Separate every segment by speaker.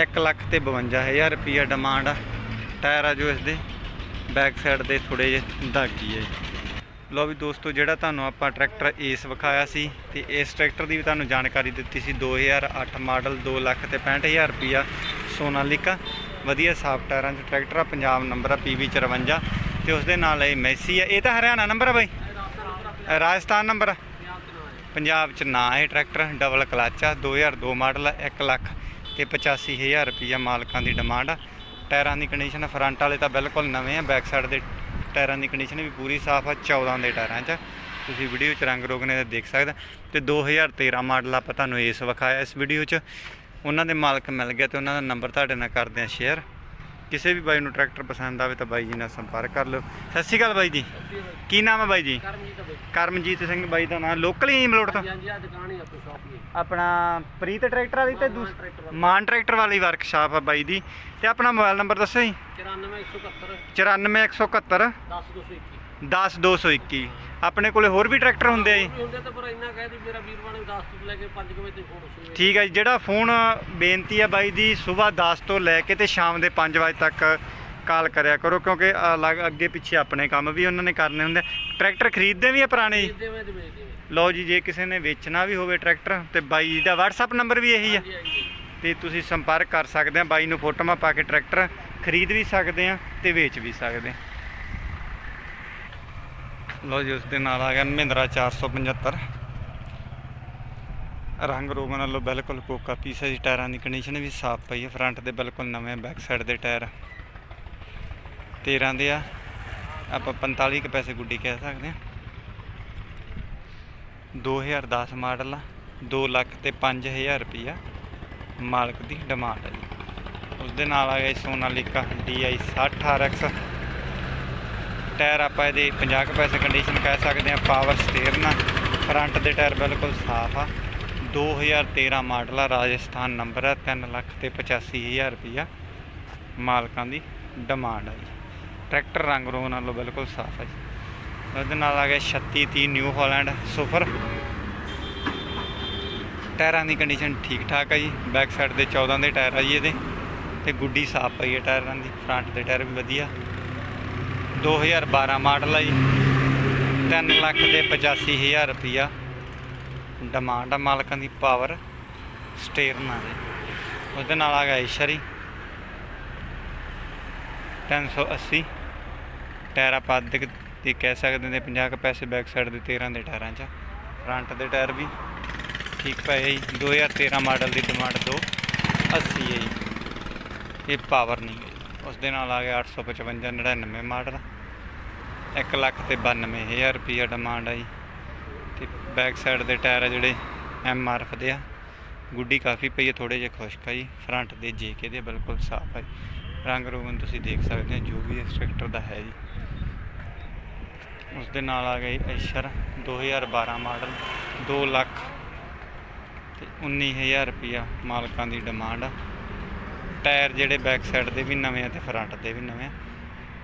Speaker 1: 1 ਲੱਖ ਤੇ 52000 ਰੁਪਿਆ ਡਿਮਾਂਡ ਆ। ਟਾਇਰ ਆ ਜੋ ਇਸ ਦੇ ਬੈਕ ਸਾਈਡ ਦੇ ਥੋੜੇ ਜਿਹੇ ਦਾਗੀ ਹੈ ਜੀ। ਲਓ ਵੀ ਦੋਸਤੋ, ਜਿਹੜਾ ਤੁਹਾਨੂੰ ਆਪਾਂ ਟਰੈਕਟਰ ਏਸ ਵਿਖਾਇਆ ਸੀ ਤੇ ਇਸ ਟਰੈਕਟਰ ਦੀ ਵੀ ਤੁਹਾਨੂੰ ਜਾਣਕਾਰੀ ਦਿੱਤੀ ਸੀ। 2008 ਮਾਡਲ 2 ਲੱਖ ਤੇ 65000 ਰੁਪਿਆ ਸੋਨਾਲੀਕਾ। ਵਧੀਆ ਸਾਫ਼ ਟਾਇਰਾਂ 'ਚ ਟਰੈਕਟਰ ਆ, ਪੰਜਾਬ ਨੰਬਰ ਆ PV 54 ਤੇ ਉਸ ਦੇ ਨਾਲ ਇਹ ਮੈਸੀ ਆ। ਇਹ ਤਾਂ ਹਰਿਆਣਾ ਨੰਬਰ ਆ ਬਾਈ? ਰਾਜਸਥਾਨ ਨੰਬਰ ਪੰਜਾਬ 'ਚ ਨਾ ਇਹ ਟਰੈਕਟਰ ਡਬਲ ਕਲਚ ਆ। 2002 ਮਾਡਲ ਆ 1 ਲੱਖ ਤੇ 85000 ਰੁਪਈਆ ਮਾਲਕਾਂ ਦੀ ਡਿਮਾਂਡ ਆ। ਟਾਇਰਾਂ ਦੀ ਕੰਡੀਸ਼ਨ ਫਰੰਟ ਵਾਲੇ ਤਾਂ ਬਿਲਕੁਲ ਨਵੇਂ ਆ, ਬੈਕ ਸਾਈਡ ਦੇ ਟਾਇਰਾਂ ਦੀ ਕੰਡੀਸ਼ਨ ਵੀ ਪੂਰੀ ਸਾਫ਼ ਆ 14 ਦੇ ਟਾਇਰਾਂ 'ਚ। ਤੁਸੀਂ ਵੀਡੀਓ 'ਚ ਰੰਗ ਰੋਗਨੇ ਦਾ ਦੇਖ ਸਕਦੇ ਤੇ 2013 ਮਾਡਲ ਆਪਾਂ ਤੁਹਾਨੂੰ ਇਸ ਵਿਖਾਇਆ ਇਸ ਵੀਡੀਓ 'ਚ। ਉਹਨਾਂ ਦੇ ਮਾਲਕ ਮਿਲ ਗਿਆ ਤੇ ਉਹਨਾਂ ਦਾ ਨੰਬਰ ਤੁਹਾਡੇ ਨਾਲ ਕਰਦੇ ਆ ਸ਼ੇਅਰ। ਕਿਸੇ ਵੀ ਬਾਈ ਨੂੰ ਟਰੈਕਟਰ ਪਸੰਦ ਆਵੇ ਤਾਂ ਬਾਈ ਜੀ ਨਾਲ ਸੰਪਰਕ ਕਰ ਲਓ। ਸਤਿ ਸ਼੍ਰੀ ਅਕਾਲ ਬਾਈ ਜੀ। ਕੀ ਨਾਮ ਹੈ ਬਾਈ ਜੀ?
Speaker 2: ਕਰਮਜੀਤ
Speaker 1: ਸਿੰਘ ਬਾਈ ਦਾ ਨਾਮ। ਲੋਕਲ ਹੀ ਮਲੋਟ ਤੋਂ?
Speaker 2: ਹੀ ਆਪਣੀ ਹੀ ਹੈ
Speaker 1: ਪ੍ਰੀਤ ਟਰੈਕਟਰ ਵਾਲੀ ਤੇ। ਮਾਨ ਟਰੈਕਟਰ ਵਾਲੀ। ਵਰਕਸ਼ਾਪ ਆ ਬਾਈ ਦੀ। ਤੇ ਆਪਣਾ ਮੋਬਾਈਲ ਨੰਬਰ ਦੱਸੋ ਜੀ?
Speaker 2: 94171
Speaker 1: 94171
Speaker 2: 10221
Speaker 1: 10221 ਆਪਣੇ ਕੋਲੇ ਹੋਰ ਵੀ ਟਰੈਕਟਰ ਹੁੰਦੇ ਆ ਜੀ।
Speaker 2: ਹੁੰਦੇ ਤਾਂ ਪਰ ਇੰਨਾ ਕਹਿ ਦੀ ਮੇਰਾ ਵੀਰ ਬਣੇ 10 ਤੋਂ ਲੈ ਕੇ 5 ਵਜੇ ਤੱਕ ਫੋਨ
Speaker 1: ਠੀਕ ਹੈ ਜੀ ਜਿਹੜਾ ਫੋਨ ਬੇਨਤੀ ਆ ਬਾਈ ਦੀ ਸਵੇਰ 10 ਤੋਂ ਲੈ ਕੇ ਤੇ ਸ਼ਾਮ ਦੇ 5 ਵਜੇ ਤੱਕ ਕਾਲ ਕਰਿਆ ਕਰੋ ਕਿਉਂਕਿ ਅਲੱਗ ਅੱਗੇ ਪਿੱਛੇ ਆਪਣੇ ਕੰਮ ਵੀ ਉਹਨਾਂ ਨੇ ਕਰਨੇ ਹੁੰਦੇ। ਟਰੈਕਟਰ ਖਰੀਦਦੇ ਵੀ ਆ ਪੁਰਾਣੇ ਜੀ? ਲਓ ਜੀ ਜੇ ਕਿਸੇ ਨੇ ਵੇਚਣਾ ਵੀ ਹੋਵੇ ਟਰੈਕਟਰ ਤੇ ਬਾਈ ਦਾ WhatsApp ਨੰਬਰ ਵੀ ਇਹੀ ਆ। ਤੇ ਤੁਸੀਂ ਸੰਪਰਕ ਕਰ ਸਕਦੇ ਆ ਬਾਈ ਨੂੰ ਫੋਟੋਆਂ ਪਾ ਕੇ ਟਰੈਕਟਰ ਖਰੀਦ ਵੀ ਸਕਦੇ ਆ ਤੇ ਵੇਚ ਵੀ ਸਕਦੇ ਆ। ਲਓ ਜੀ, ਉਸ ਦੇ ਨਾਲ ਆ ਗਿਆ ਮਹਿੰਦਰਾ 475 ਰੰਗ ਰੋਗਨ ਨਾਲੋਂ ਬਿਲਕੁਲ ਕੋਕਾ ਪੀਸ ਹੈ ਜੀ, ਟਾਇਰਾਂ ਦੀ ਕੰਡੀਸ਼ਨ ਵੀ ਸਾਫ਼ ਪਈ ਹੈ ਫਰੰਟ ਦੇ ਬਿਲਕੁਲ ਨਵੇਂ ਬੈਕ ਸਾਈਡ ਦੇ ਟਾਇਰ। 13 ਦੇ ਆ, ਆਪਾਂ 45 ਕੁ ਪੈਸੇ ਗੁੱਡੀ ਕਹਿ ਸਕਦੇ ਆ 2010 ਮਾਡਲ ਆ 2 ਲੱਖ ਤੇ 5000 ਰੁਪਈਆ ਮਾਲਕ ਦੀ ਡਿਮਾਂਡ ਹੈ ਜੀ। ਉਸ ਦੇ ਨਾਲ ਆ ਗਿਆ ਸੋਨਾਲੀਕਾ DI 60 RX ਟਾਇਰ ਆਪਾਂ ਇਹਦੇ 50 ਕੁ ਪੈਸੇ ਕੰਡੀਸ਼ਨ ਕਹਿ ਸਕਦੇ ਆ ਪਾਵਰ ਸਟੀਅਰਿੰਗ ਆ ਫਰੰਟ ਦੇ ਟਾਇਰ ਬਿਲਕੁਲ ਸਾਫ਼ ਆ। 2013 ਮਾਡਲ ਆ, ਰਾਜਸਥਾਨ ਨੰਬਰ ਆ 3 ਲੱਖ ਤੇ 85000 ਰੁਪਈਆ ਮਾਲਕਾਂ ਦੀ ਡਿਮਾਂਡ ਆ ਜੀ। ਟਰੈਕਟਰ ਰੰਗ ਰੋਗ ਨਾਲੋਂ ਬਿਲਕੁਲ ਸਾਫ਼ ਆ ਜੀ। ਉਹਦੇ ਨਾਲ ਆ ਗਿਆ 3630 ਨਿਊ ਹਾਲੈਂਡ ਸੁਪਰ ਟਾਇਰਾਂ ਦੀ ਕੰਡੀਸ਼ਨ ਠੀਕ ਠਾਕ ਆ ਜੀ। ਬੈਕ ਸਾਈਡ ਦੇ 14 ਦੇ ਟਾਇਰ ਆ ਜੀ ਇਹਦੇ। ਤੇ ਗੁੱਡੀ ਸਾਫ਼ ਪਈ ਹੈ ਟਾਇਰਾਂ ਦੀ। ਫਰੰਟ ਦੇ ਟਾਇਰ ਵੀ ਵਧੀਆ। 2012 ਮਾਡਲ ਆ ਜੀ। 3 ਲੱਖ ਤੇ 85000 ਰੁਪਈਆ। ਡਿਮਾਂਡ ਆ ਮਾਲਕਾਂ ਦੀ ਪਾਵਰ ਸਟੇਅਰਿੰਗ ਆ ਜੀ ਉਹਦੇ ਨਾਲ ਆ ਗਿਆ ਇਸ਼ਰੀ 380 ਟਾਇਰ ਆਪਾਂ ਅੱਧੇ ਕੁ ਤੇ ਕਹਿ ਸਕਦੇ ਨੇ 50 ਕੁ ਪੈਸੇ ਬੈਕ ਸਾਈਡ ਦੇ 13 ਦੇ ਟਾਇਰਾਂ 'ਚ ਫਰੰਟ ਦੇ ਟਾਇਰ ਵੀ ਠੀਕ ਪਏ ਜੀ। 2013 ਮਾਡਲ ਦੀ ਡਿਮਾਂਡ 280 ਹੈ ਜੀ। ਇਹ ਪਾਵਰ ਨਹੀਂ ਹੈ। ਜੀ। ਉਸ ਦੇ ਨਾਲ ਆ ਗਿਆ 855 99 ਮਾਡਲ। 1 ਲੱਖ ਤੇ 92000 ਰੁਪਈਆ ਡਿਮਾਂਡ ਆ ਜੀ। ਤੇ ਬੈਕ ਸਾਈਡ ਦੇ ਟਾਇਰ ਆ ਜਿਹੜੇ ਐਮ ਆਰ ਐਫ ਦੇ ਆ। ਗੁੱਡੀ ਕਾਫੀ ਪਈ ਹੈ ਥੋੜੇ ਜਿਹੇ ਖੁਸ਼ਕ ਆ ਜੀ। ਫਰੰਟ ਦੇ ਜੇ ਕੇ ਦੇ ਬਿਲਕੁਲ ਸਾਫ਼ ਹੈ ਰੰਗ ਰੋਗਨ ਤੁਸੀਂ ਦੇਖ ਸਕਦੇ ਹੋ ਜੋ ਵੀ ਇਸ ਟਰੈਕਟਰ ਦਾ ਹੈ ਜੀ। ਉਸ ਦੇ ਨਾਲ ਆ ਗਈ ਐਸ਼ਰ 2012 ਮਾਡਲ 2 ਲੱਖ ਤੇ 19000 ਰੁਪਿਆ ਮਾਲਕਾਂ ਦੀ ਡਿਮਾਂਡ ਆ। ਟਾਇਰ ਜਿਹੜੇ ਬੈਕ ਸਾਈਡ ਦੇ ਵੀ ਨਵੇਂ ਆ ਤੇ ਫਰੰਟ ਦੇ ਵੀ ਨਵੇਂ ਆ।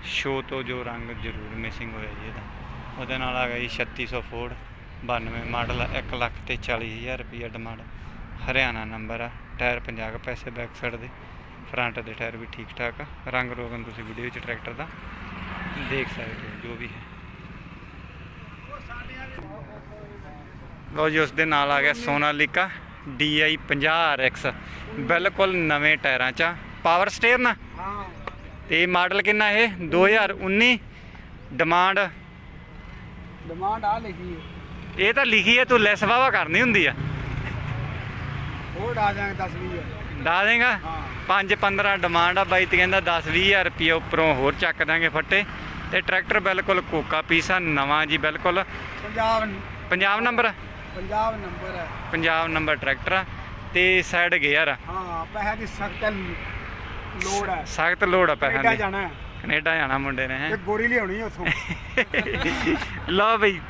Speaker 1: ਸ਼ੋ ਤੋਂ ਜੋ ਰੰਗ ਜ਼ਰੂਰ ਮਿਸਿੰਗ ਹੋਇਆ ਜੀ ਇਹਦਾ। ਉਹਦੇ ਨਾਲ ਆ ਗਿਆ ਗਈ 3600 ਫੋਰਡ 92 ਮਾਡਲ 1 ਲੱਖ ਤੇ 40000 ਰੁਪਿਆ ਡਿਮਾਂਡ ਹਰਿਆਣਾ ਨੰਬਰ ਆ ਟਾਇਰ 50 ਕੁ ਪੈਸੇ ਬੈਕ ਸਾਈਡ ਦੇ ਫਰੰਟ ਦੇ ਟਾਇਰ ਵੀ ਠੀਕ ਠਾਕ ਆ। ਰੰਗ ਰੋਗਨ ਤੁਸੀਂ ਵੀਡੀਓ 'ਚ ਟਰੈਕਟਰ ਦਾ ਦੇਖ ਸਕਦੇ ਹੋ, ਜੋ ਵੀ ਹੈ। ਲਓ ਜੀ ਉਸ ਦੇ ਨਾਲ ਆ ਗਿਆ ਸੋਨਾਲੀਕਾ DI 50RX ਬਿਲਕੁਲ ਨਵੇਂ ਟਾਇਰਾਂ 'ਚ ਪਾਵਰ ਸਟੇਅਰ
Speaker 2: ਨਾ?
Speaker 1: ਤੇ ਮਾਡਲ ਕਿੰਨਾ ਇਹ? 2019 ਡਿਮਾਂਡ
Speaker 2: ਡਿਮਾਂਡ ਆ ਲਿਖੀ ਹੈ।
Speaker 1: ਇਹ ਤਾਂ ਲਿਖੀ ਹੈ ਤੂੰ ਲੈਸ ਵਾਵਾ ਕਰਨੀ ਹੁੰਦੀ ਆ।
Speaker 2: ਹੋਰ ਆ ਜਾਏ 10 20
Speaker 1: ਦੱਸ ਦੇਗਾ?
Speaker 2: ਹਾਂ।
Speaker 1: 5 15 ਡਿਮਾਂਡ ਆ ਬਾਈ ਤੇ ਕਹਿੰਦਾ 10 20000 ਰੁਪਏ ਉੱਪਰੋਂ ਹੋਰ ਚੱਕ ਦਾਂਗੇ ਫੱਟੇ। ਤੇ ਟਰੈਕਟਰ ਬਿਲਕੁਲ ਕੋਕਾ ਪੀਸਾ ਨਵਾਂ ਜੀ ਬਿਲਕੁਲ।
Speaker 2: ਪੰਜਾਬ
Speaker 1: ਪੰਜਾਬ ਨੰਬਰ
Speaker 2: ਪੰਜਾਬ ਨੰਬਰ ਹੈ।
Speaker 1: ਪੰਜਾਬ ਨੰਬਰ ਟਰੈਕਟਰ ਆ। ਤੇ ਸਾਈਡ ਗੇਅਰ ਆ।
Speaker 2: ਹਾਂ ਪੈਸੇ ਦੀ ਸਖਤ ਲੋੜ ਹੈ।
Speaker 1: ਸਖਤ ਲੋੜ ਆ ਪੈਸਿਆਂ
Speaker 2: ਕੈਨੇਡਾ
Speaker 1: ਦੀ।
Speaker 2: ਜਾਣਾ ਹੈ।
Speaker 1: ਕੈਨੇਡਾ ਜਾਣਾ ਮੁੰਡੇ ਨੇ ਹੈਂ।
Speaker 2: ਤੇ ਗੋਰੀ ਲਿਆਉਣੀ ਉਥੋਂ।
Speaker 1: ਲਓ ਬਈ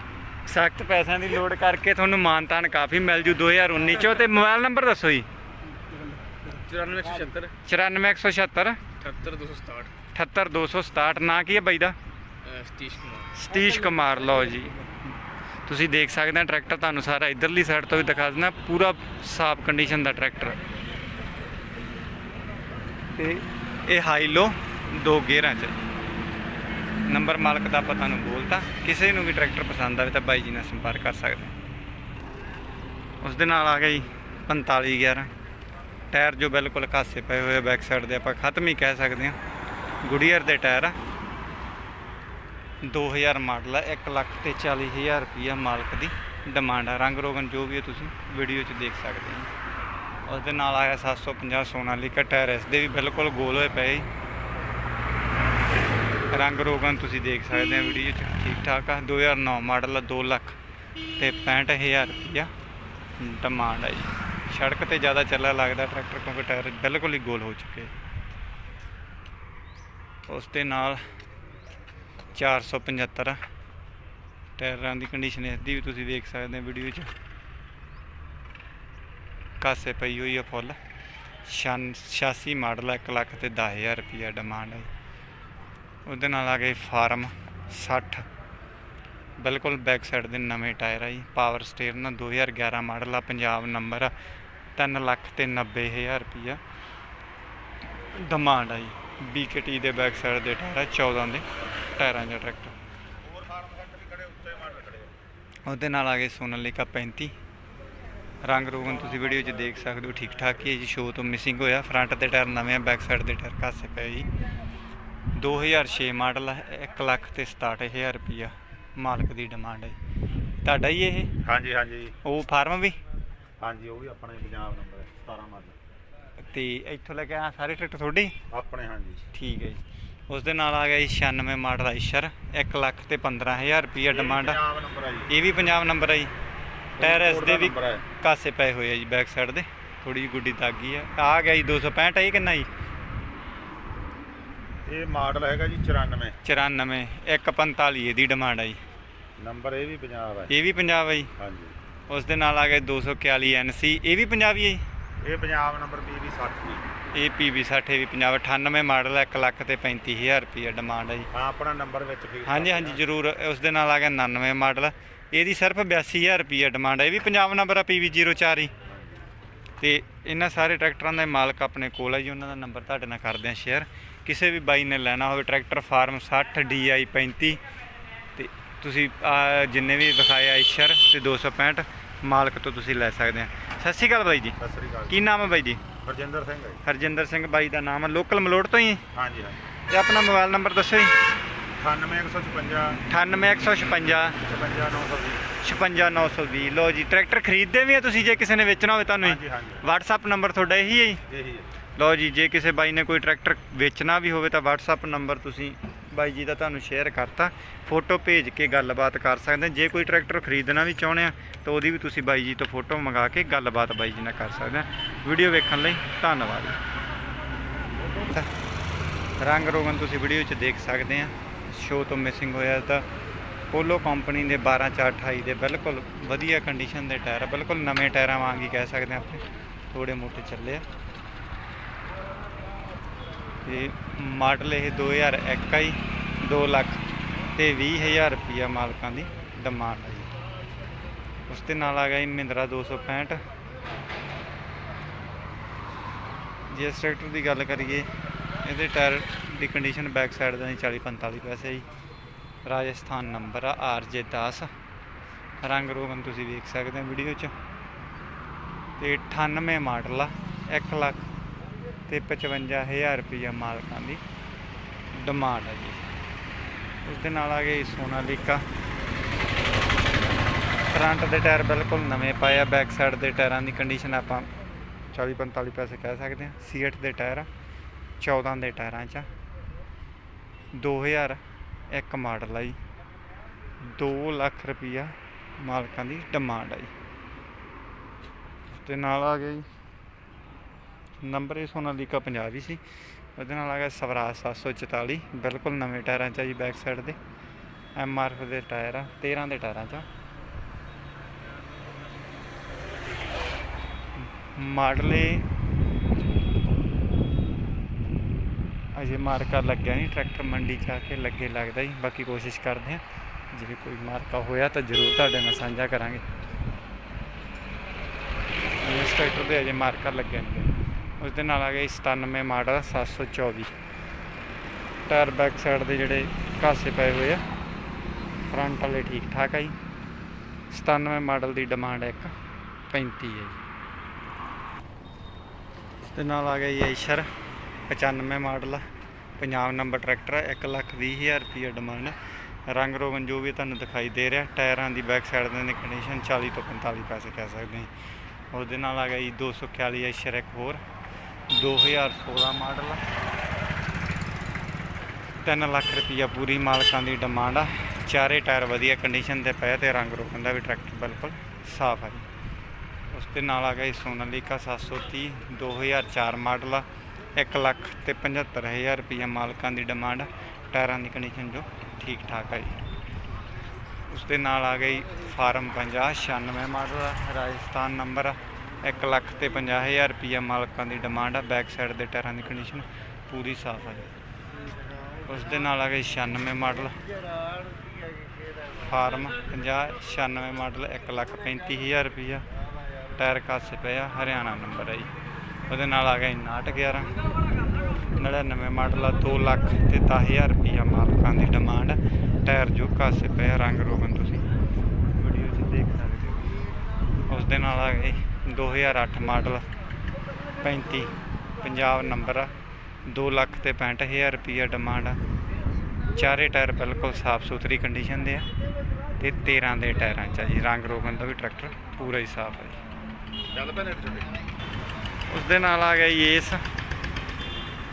Speaker 1: ਸਖਤ ਪੈਸਿਆਂ ਦੀ ਲੋੜ ਕਰਕੇ ਤੁਹਾਨੂੰ ਮਾਨਤਾਨ ਕਾਫੀ ਮਿਲ ਜੂ 2019 ਚੋਂ। ਤੇ ਮੋਬਾਈਲ ਨੰਬਰ ਦੱਸੋ ਜੀ।
Speaker 2: 9476
Speaker 1: 94176
Speaker 2: 78267
Speaker 1: 78267 ਨਾਂ ਕੀ ਹੈ ਬਾਈ ਦਾ?
Speaker 2: ਸਤੀਸ਼ ਕੁਮਾਰ।
Speaker 1: ਸਤੀਸ਼ ਕੁਮਾਰ ਲਓ ਜੀ। ਤੁਸੀਂ ਦੇਖ ਸਕਦੇ ਆ ਟਰੈਕਟਰ ਤੁਹਾਨੂੰ ਸਾਰਾ ਇਧਰਲੀ ਸਾਈਡ ਤੋਂ ਵੀ ਦਿਖਾ ਦਿੰਦਾ। ਪੂਰਾ ਸਾਫ਼ ਕੰਡੀਸ਼ਨ ਦਾ ਟਰੈਕਟਰ। ਤੇ ਇਹ ਹਾਈ ਲੋ ਦੋ ਗੇਅਰਾਂ 'ਚ। ਨੰਬਰ ਮਾਲਕ ਦਾ ਆਪਾਂ ਤੁਹਾਨੂੰ ਬੋਲਤਾ। ਕਿਸੇ ਨੂੰ ਵੀ ਟਰੈਕਟਰ ਪਸੰਦ ਆਵੇ ਤਾਂ ਬਾਈ ਜੀ ਨਾਲ ਸੰਪਰਕ ਕਰ ਸਕਦੇ ਉਸ ਦੇ ਨਾਲ ਆ ਗਿਆ ਜੀ 45 11 ਟਾਇਰ ਜੋ ਬਿਲਕੁਲ ਕਾਸੇ ਪਏ ਹੋਏ ਬੈਕ ਸਾਈਡ ਦੇ ਆਪਾਂ ਖਤਮ ਹੀ ਕਹਿ ਸਕਦੇ ਹਾਂ। ਗੁਡੀਅਰ ਦੇ ਟਾਇਰ ਆ। 2000 ਮਾਡਲ ਆ 1 ਲੱਖ ਤੇ 40000 ਰੁਪਈਆ ਮਾਲਕ ਦੀ ਡਿਮਾਂਡ ਆ। ਰੰਗ ਰੋਗਨ ਜੋ ਵੀ ਹੈ ਤੁਸੀਂ ਵੀਡੀਓ 'ਚ ਦੇਖ ਸਕਦੇ ਹੋ। ਉਸ ਦੇ ਨਾਲ ਆਇਆ 750 ਸੋਨਾਲੀਕਾ ਟਾਇਰ ਇਸ ਦੇ ਵੀ ਬਿਲਕੁਲ ਗੋਲ ਹੋਏ ਪਏ ਜੀ। ਰੰਗ ਰੋਗਨ ਤੁਸੀਂ ਦੇਖ ਸਕਦੇ ਹੋ ਵੀਡੀਓ 'ਚ ਠੀਕ ਠਾਕ ਆ 2009 ਮਾਡਲ ਆ 2 ਲੱਖ ਤੇ 65000 ਰੁਪਈਆ ਡਿਮਾਂਡ ਹੈ ਜੀ। ਸੜਕ ਤੇ ਜ਼ਿਆਦਾ ਚੱਲਾ ਲੱਗਦਾ, ਟਰੈਕਟਰ, ਕਿਉਂਕਿ ਟਾਇਰ ਬਿਲਕੁਲ ਹੀ ਗੋਲ ਹੋ ਚੁੱਕੇ ਉਸ ਦੇ ਨਾਲ 475 ਟਾਇਰਾਂ ਦੀ ਕੰਡੀਸ਼ਨ ਇਸ ਦੀ ਵੀ ਤੁਸੀਂ ਦੇਖ ਸਕਦੇ ਹੋ ਵੀਡੀਓ 'ਚ। ਕਾਸੇ ਪਈ ਹੋਈ ਆ ਫੁੱਲ। 86 ਮਾਡਲ 1 ਲੱਖ ਤੇ 10000 ਰੁਪਈਆ ਡਿਮਾਂਡ ਹੈ ਉਹਦੇ ਨਾਲ ਆ ਗਏ ਫਾਰਮ 60 ਬਿਲਕੁਲ ਬੈਕ ਸਾਈਡ ਦੇ ਨਵੇਂ ਟਾਇਰ ਆ ਜੀ। ਪਾਵਰ ਸਟੀਅਰਿੰਗ 2011 ਮਾਡਲ ਆ, ਪੰਜਾਬ ਨੰਬਰ ਆ 3 ਲੱਖ ਤੇ 90000 ਰੁਪਈਆ ਡਿਮਾਂਡ ਆ ਜੀ। BKT ਦੇ ਬੈਕ ਸਾਈਡ ਦੇ ਟਾਇਰ ਆ 14 ਦੇ ਟਾਇਰਾਂ ਦਾ ਟਰੈਕਟਰ। ਉਹਦੇ ਨਾਲ ਆ ਗਏ ਸੋਨਾਲੀਕਾ 35 ਰੰਗ ਰੋਗਨ ਤੁਸੀਂ ਵੀਡੀਓ 'ਚ ਦੇਖ ਸਕਦੇ ਹੋ ਠੀਕ ਠਾਕ ਹੀ ਹੈ ਜੀ ਸ਼ੋਅ ਤੋਂ ਮਿਸਿੰਗ ਹੋਇਆ। ਫਰੰਟ ਦੇ ਟਾਇਰ ਨਵੇਂ ਆ ਬੈਕ ਸਾਈਡ ਦੇ ਟਾਇਰ ਕਾਸੇ ਪਏ ਜੀ। 2006 ਮਾਡਲ ਹੈ 1 ਲੱਖ ਤੇ 67000 ਰੁਪਈਆ ਮਾਲਕ ਦੀ ਡਿਮਾਂਡ ਹੈ। ਤੁਹਾਡਾ ਹੀ ਇਹ?
Speaker 3: ਹਾਂਜੀ ਹਾਂਜੀ।
Speaker 1: ਉਹ ਫਾਰਮ ਵੀ?
Speaker 3: ਹਾਂਜੀ ਉਹ ਵੀ ਆਪਣੇ ਪੰਜਾਬ ਨੰਬਰ ਹੈ 17 ਮਾਡਲ
Speaker 1: ਤੇ ਇੱਥੋਂ ਲੈ ਕੇ ਆ ਸਾਰੇ ਟਰੈਕਟਰ ਤੁਹਾਡੇ? ਹੀ?
Speaker 3: ਆਪਣੇ ਹਾਂਜੀ।
Speaker 1: ਠੀਕ ਹੈ ਜੀ। ਉਸ ਦੇ ਨਾਲ ਆ ਗਿਆ ਜੀ 96 ਮਾਡਲ ਆਇਸ਼ਰ 1 ਲੱਖ ਤੇ 15000 ਰੁਪਈਆ ਡਿਮਾਂਡ
Speaker 3: ਹੈ
Speaker 1: ਇਹ ਵੀ ਪੰਜਾਬ ਨੰਬਰ ਹੈ ਜੀ? ਟਾਇਰ ਇਸ ਦੇ ਵੀ। ਕਾਸੇ ਪਏ ਹੋਏ ਆ ਜੀ ਬੈਕ ਸਾਈਡ ਦੇ। ਥੋੜੀ ਜਿਹੀ ਗੁੱਡੀ ਦਾਗੀ ਆ। ਆ ਗਿਆ ਜੀ 265 ਹੈ ਇਹ ਕਿੰਨਾ ਜੀ?
Speaker 3: ਇਹ ਮਾਡਲ ਹੈਗਾ ਜੀ 94
Speaker 1: 94 145 ਇਹਦੀ ਡਿਮਾਂਡ ਆ ਜੀ।
Speaker 3: ਨੰਬਰ ਇਹ ਵੀ ਪੰਜਾਬ ਹੈ
Speaker 1: ਇਹ ਵੀ ਪੰਜਾਬ ਹੈ ਜੀ?
Speaker 3: ਹਾਂਜੀ।
Speaker 1: ਉਸ ਦੇ ਨਾਲ ਆ ਗਿਆ 241 ਐਨਸੀ ਇਹ ਵੀ ਪੰਜਾਬੀ ਹੈ ਜੀ?
Speaker 3: ਇਹ ਪੰਜਾਬ ਨੰਬਰ PB 60 ਜੀ।
Speaker 1: ਇਹ PB 60 ਇਹ ਵੀ ਪੰਜਾਬ। 98 ਮਾਡਲ 1 ਲੱਖ ਤੇ 35000 ਰੁਪਈਆ ਡਿਮਾਂਡ ਹੈ ਜੀ।
Speaker 3: ਹਾਂ ਆਪਣਾ ਨੰਬਰ ਵਿੱਚ ਫੀਡ
Speaker 1: ਹਾਂਜੀ ਹਾਂਜੀ ਜ਼ਰੂਰ। ਉਸ ਦੇ ਨਾਲ ਆ ਗਿਆ 99 ਮਾਡਲ ਇਹਦੀ ਸਿਰਫ 82000 ਰੁਪਈਆ ਡਿਮਾਂਡ ਹੈ ਇਹ ਵੀ ਪੰਜਾਬ ਨੰਬਰ ਆ PB04 ਹੀ। ਤੇ ਇਹਨਾਂ ਸਾਰੇ ਟਰੈਕਟਰਾਂ ਦੇ ਮਾਲਕ ਆਪਣੇ ਕੋਲ ਹੈ ਜੀ ਉਹਨਾਂ ਦਾ ਨੰਬਰ ਤੁਹਾਡੇ ਨਾਲ ਕਰਦੇ ਆ ਸ਼ੇਅਰ ਕਿਸੇ ਵੀ ਬਾਈ ਨੇ ਲੈਣਾ ਹੋਵੇ ਟਰੈਕਟਰ ਫਾਰਮ 60 DI 35 ਤੇ ਤੁਸੀਂ ਜਿੰਨੇ ਵੀ ਵਿਖਾਏ ਆਇਸ਼ਰ ਤੇ 265 ਮਾਲਕ ਤੋਂ ਤੁਸੀਂ ਲੈ ਸਕਦੇ ਆ। ਸਤਿ ਸ਼੍ਰੀ ਅਕਾਲ ਬਾਈ ਜੀ।
Speaker 3: ਸਤਿ ਸ੍ਰੀ ਅਕਾਲ
Speaker 1: ਕੀ ਨਾਮ ਹੈ ਬਾਈ ਜੀ?
Speaker 3: ਹਰਜਿੰਦਰ ਸਿੰਘ ਹੈ
Speaker 1: ਹਰਜਿੰਦਰ ਸਿੰਘ ਬਾਈ ਦਾ ਨਾਮ ਹੈ ਲੋਕਲ ਮਲੋੜ ਤੋਂ ਹੀ?
Speaker 3: ਹਾਂਜੀ ਹਾਂਜੀ।
Speaker 1: ਤੇ ਆਪਣਾ ਮੋਬਾਈਲ ਨੰਬਰ ਦੱਸੋ ਜੀ।
Speaker 3: 98156
Speaker 1: 98156
Speaker 3: 56920
Speaker 1: 56920 ਲੋ ਜੀ ਟਰੈਕਟਰ ਖਰੀਦਦੇ ਵੀ ਆ ਤੁਸੀਂ ਜੇ ਕਿਸੇ ਨੇ ਵੇਚਣਾ ਹੋਵੇ ਤੁਹਾਨੂੰ
Speaker 3: ਹਾਂਜੀ ਹਾਂਜੀ।
Speaker 1: WhatsApp ਨੰਬਰ ਤੁਹਾਡਾ ਇਹੀ ਹੈ ਜੀ?
Speaker 3: ਇਹੀ ਹੈ।
Speaker 1: ਲੋ ਜੀ ਜੇ ਕਿਸੇ ਬਾਈ ਨੇ ਕੋਈ ਟਰੈਕਟਰ ਵੇਚਣਾ ਵੀ ਹੋਵੇ ਤਾਂ WhatsApp ਨੰਬਰ ਤੁਸੀਂ ਬਾਈ ਜੀ ਦਾ ਤੁਹਾਨੂੰ ਸ਼ੇਅਰ ਕਰਤਾ। ਫੋਟੋ ਭੇਜ ਕੇ ਗੱਲਬਾਤ ਕਰ ਸਕਦੇ ਜੇ ਕੋਈ ਟਰੈਕਟਰ ਖਰੀਦਣਾ ਵੀ ਚਾਹੁੰਦੇ ਆ ਤਾਂ ਉਹਦੀ ਵੀ ਤੁਸੀਂ ਬਾਈ ਜੀ ਤੋਂ ਫੋਟੋ ਮੰਗਾ ਕੇ ਗੱਲਬਾਤ ਬਾਈ ਜੀ ਨਾਲ ਕਰ ਸਕਦੇ ਆ ਵੀਡੀਓ ਵੇਖਣ ਲਈ ਧੰਨਵਾਦ ਰੰਗ ਰੋਗਨ ਤੁਸੀਂ ਵੀਡੀਓ 'ਚ ਦੇਖ ਸਕਦੇ ਆ। ਸ਼ੋਅ ਤੋਂ ਮਿਸਿੰਗ ਹੋਇਆ ਤਾਂ ਪੋਲੋ ਕੰਪਨੀ ਦੇ 12428 ਦੇ ਬਿਲਕੁਲ ਵਧੀਆ ਕੰਡੀਸ਼ਨ ਦੇ ਟਾਇਰ ਬਿਲਕੁਲ ਨਵੇਂ ਟਾਇਰਾਂ ਵਾਂਗ ਹੀ ਕਹਿ ਸਕਦੇ ਆ ਆਪਣੇ ਥੋੜੇ ਮੋਟੇ ਚੱਲੇ ਆ। ਤੇ ਮਾਡਲ ਇਹ 2001 ਆ ਜੀ 2 ਲੱਖ ਤੇ 20000 ਰੁਪਿਆ ਮਾਲਕਾਂ ਦੀ ਡਿਮਾਂਡ ਹੈ ਜੀ। ਉਸ ਦੇ ਨਾਲ ਆ ਗਿਆ ਜੀ ਮਹਿੰਦਰਾ 265 ਜੇ ਇਸ ਟਰੈਕਟਰ ਦੀ ਗੱਲ ਕਰੀਏ, ਇਹਦੇ ਟਾਇਰ ਦੀ ਕੰਡੀਸ਼ਨ ਬੈਕ ਸਾਈਡ ਦਾ 40 45 ਪੈਸੇ ਜੀ। ਰਾਜਸਥਾਨ ਨੰਬਰ ਆ ਆਰਜੇ 10 ਰੰਗ ਰੋਗਨ ਤੁਸੀਂ ਵੇਖ ਸਕਦੇ ਹੋ ਵੀਡੀਓ 'ਚ। ਤੇ 98 ਮਾਡਲ ਆ 1 ਲੱਖ ਤੇ 55000 ਰੁਪਈਆ ਮਾਲਕਾਂ ਦੀ ਡਿਮਾਂਡ ਆ ਜੀ। ਉਸ ਦੇ ਨਾਲ ਆ ਗਈ ਸੋਨਾਲੀਕਾ। ਫਰੰਟ ਦੇ ਟਾਇਰ ਬਿਲਕੁਲ ਨਵੇਂ ਪਾਇਆ ਬੈਕ ਸਾਈਡ ਦੇ ਟਾਇਰਾਂ ਦੀ ਕੰਡੀਸ਼ਨ ਆਪਾਂ 40 45 ਪੈਸੇ ਕਹਿ ਸਕਦੇ ਹਾਂ। ਸੀਟ ਦੇ ਟਾਇਰ ਆ 14 ਦੇ ਟਾਇਰਾਂ 'ਚ 2001 ਮਾਡਲ ਆ ਜੀ। 2 ਲੱਖ ਰੁਪਈਆ ਮਾਲਕਾਂ ਦੀ ਡਿਮਾਂਡ ਆ ਜੀ। ਤੇ ਨਾਲ ਆ ਗਿਆ ਜੀ। ਨੰਬਰ ਇਹ ਸੋਨਾਲੀਕਾ ਪੰਜਾਬ ਹੀ ਸੀ। ਉਹਦੇ ਨਾਲ ਆ ਗਿਆ ਸਵਰਾਜ 744 ਬਿਲਕੁਲ ਨਵੇਂ ਟਾਇਰਾਂ 'ਚ ਆ ਜੀ ਬੈਕ ਸਾਈਡ ਦੇ। ਐਮ ਆਰ ਐਫ ਦੇ ਟਾਇਰ ਆ 13 ਦੇ ਟਾਇਰਾਂ 'ਚ ਆ। ਮਾਡਲ ਇਹ ਅਜੇ ਮਾਰਕਾ ਲੱਗਿਆ ਨਹੀਂ, ਟਰੈਕਟਰ ਮੰਡੀ 'ਚ ਆ ਕੇ ਲੱਗੇ ਲੱਗਦਾ ਜੀ ਬਾਕੀ ਕੋਸ਼ਿਸ਼ ਕਰਦੇ ਹਾਂ, ਜੇ ਕੋਈ ਮਾਰਕਾ ਹੋਇਆ ਤਾਂ ਜ਼ਰੂਰ ਤੁਹਾਡੇ ਨਾਲ ਸਾਂਝਾ ਕਰਾਂਗੇ। ਇਸ ਟਰੈਕਟਰ ਦੇ ਅਜੇ ਮਾਰਕਾ ਲੱਗਿਆ ਨਹੀਂ ਉਸ ਦੇ ਨਾਲ ਆ ਗਿਆ ਜੀ 97 ਮਾਡਲ 724 ਟਾਇਰ ਬੈਕ ਸਾਈਡ ਦੇ ਜਿਹੜੇ ਘਾਸੇ ਪਏ ਹੋਏ ਆ, ਫਰੰਟ ਵਾਲੇ ਠੀਕ ਠਾਕ ਆ ਜੀ। 97 ਮਾਡਲ ਦੀ ਡਿਮਾਂਡ ਇੱਕ 35 ਹੈ ਜੀ। ਇਸ ਦੇ ਨਾਲ ਆ ਗਿਆ ਜੀ ਐਸ਼ਰ 95 ਮਾਡਲ ਆ ਪੰਜਾਬ ਨੰਬਰ ਟਰੈਕਟਰ ਹੈ 1 ਲੱਖ ਵੀਹ ਹਜ਼ਾਰ ਰੁਪਏ ਡਿਮਾਂਡ ਰੰਗ ਰੋਗਨ ਜੋ ਵੀ ਤੁਹਾਨੂੰ ਦਿਖਾਈ ਦੇ ਰਿਹਾ, ਟਾਇਰਾਂ ਦੀ ਬੈਕ ਸਾਈਡ ਦੀ ਕੰਡੀਸ਼ਨ 40 ਤੋਂ 45 ਪੈਸੇ ਕਹਿ ਸਕਦੇ ਹਾਂ ਉਹਦੇ ਨਾਲ ਆ ਗਿਆ ਜੀ 241 ਐਸ਼ਰ ਇੱਕ ਹੋਰ 2016 ਮਾਡਲ ਆ 3 ਲੱਖ ਰੁਪਈਆ ਪੂਰੀ ਮਾਲਕਾਂ ਦੀ ਡਿਮਾਂਡ ਆ ਚਾਰੇ ਟਾਇਰ ਵਧੀਆ ਕੰਡੀਸ਼ਨ ਤੇ ਪਏ ਤੇ ਰੰਗ ਰੋਗਨ ਦਾ ਵੀ ਟਰੈਕਟਰ ਬਿਲਕੁਲ ਸਾਫ਼ ਹੈ ਜੀ। ਉਸ ਦੇ ਨਾਲ ਆ ਗਿਆ ਜੀ ਸੋਨਾਲੀਕਾ 730 2004 ਮਾਡਲ ਆ 1 ਲੱਖ ਤੇ 75000 ਰੁਪਈਆ ਮਾਲਕਾਂ ਦੀ ਡਿਮਾਂਡ, ਟਾਇਰਾਂ ਦੀ ਕੰਡੀਸ਼ਨ ਜੋ ਠੀਕ ਠਾਕ ਹੈ ਜੀ ਉਸ ਦੇ ਨਾਲ ਆ ਗਈ ਫਾਰਮ 50 96 ਮਾਡਲ, ਰਾਜਸਥਾਨ ਨੰਬਰ ਆ 1 ਲੱਖ ਤੇ 50000 ਰੁਪਈਆ ਮਾਲਕਾਂ ਦੀ ਡਿਮਾਂਡ ਆ ਬੈਕ ਸਾਈਡ ਦੇ ਟਾਇਰਾਂ ਦੀ ਕੰਡੀਸ਼ਨ ਪੂਰੀ ਸਾਫ਼ ਹੈ ਜੀ। ਉਸ ਦੇ ਨਾਲ ਆ ਗਈ 96 ਮਾਡਲ, ਫਾਰਮ 50 96 ਮਾਡਲ 1 ਲੱਖ 35000 ਰੁਪਈਆ, ਟਾਇਰ ਕਾਸੇ ਪਿਆ, ਹਰਿਆਣਾ ਨੰਬਰ ਹੈ ਜੀ ਉਹਦੇ ਨਾਲ ਆ ਗਿਆ 911 99 ਮਾਡਲ ਆ 2 ਲੱਖ ਤੇ 10000 ਰੁਪਈਆ ਮਾਲਕਾਂ ਦੀ ਡਿਮਾਂਡ। ਟਾਇਰ ਜੋ ਕਾਸੇ ਪਿਆ ਰੰਗ ਰੋਗਨ ਤੁਸੀਂ ਵੀਡੀਓ 'ਚ ਦੇਖ ਸਕਦੇ ਹੋ। ਉਸ ਦੇ ਨਾਲ ਆ ਗਈ 2008 ਮਾਡਲ 35 ਪੰਜਾਬ ਨੰਬਰ ਆ 2 ਲੱਖ ਤੇ 65000 ਰੁਪਈਆ ਡਿਮਾਂਡ ਆ। ਚਾਰੇ ਟਾਇਰ ਬਿਲਕੁਲ ਸਾਫ਼ ਸੁਥਰੀ ਕੰਡੀਸ਼ਨ ਦੇ ਆ ਤੇ 13 ਦੇ ਟਾਇਰਾਂ 'ਚ ਆ ਜੀ। ਰੰਗ ਰੋਗਨ ਦਾ ਵੀ ਟਰੈਕਟਰ ਪੂਰਾ ਹੀ ਸਾਫ਼ ਹੈ ਜੀ।
Speaker 3: ਚੱਲ ਪੈ
Speaker 1: ਉਸ ਦੇ ਨਾਲ ਆ ਗਿਆ ਏਸ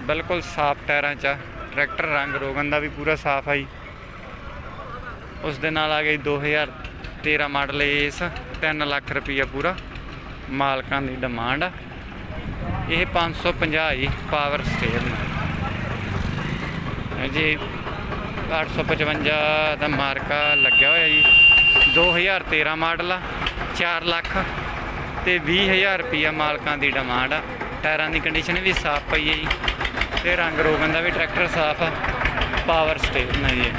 Speaker 1: ਬਿਲਕੁਲ ਸਾਫ਼ ਟਾਇਰਾਂ 'ਚ ਆ। ਟਰੈਕਟਰ ਰੰਗ ਰੋਗਨ ਦਾ ਵੀ ਪੂਰਾ ਸਾਫ਼ ਆ ਜੀ। ਉਸ ਦੇ ਨਾਲ ਆ ਗਿਆ ਜੀ 2013 ਮਾਡਲ ਏਸ 3 ਲੱਖ ਰੁਪਈਆ ਪੂਰਾ ਮਾਲਕਾਂ ਦੀ ਡਿਮਾਂਡ। ਆ ਇਹ 550 ਜੀ ਪਾਵਰ ਸਟੇਅਰਿੰਗ ਹੈ ਜੀ 855 ਦਾ ਮਾਰਕਾ ਲੱਗਿਆ ਹੋਇਆ ਜੀ। 2013 ਮਾਡਲ ਆ 4 ਲੱਖ। ਤੇ 20000 ਰੁਪਈਆ ਮਾਲਕਾਂ ਦੀ ਡਿਮਾਂਡ ਆ। ਟਾਇਰਾਂ ਦੀ ਕੰਡੀਸ਼ਨ ਵੀ ਸਾਫ਼ ਪਈ ਹੈ ਜੀ। ਤੇ ਰੰਗ ਰੋਗਨ ਦਾ ਵੀ ਟਰੈਕਟਰ ਸਾਫ਼ ਆ। ਪਾਵਰ ਸਟੇਸ਼ਨ ਹੈ ਜੀ।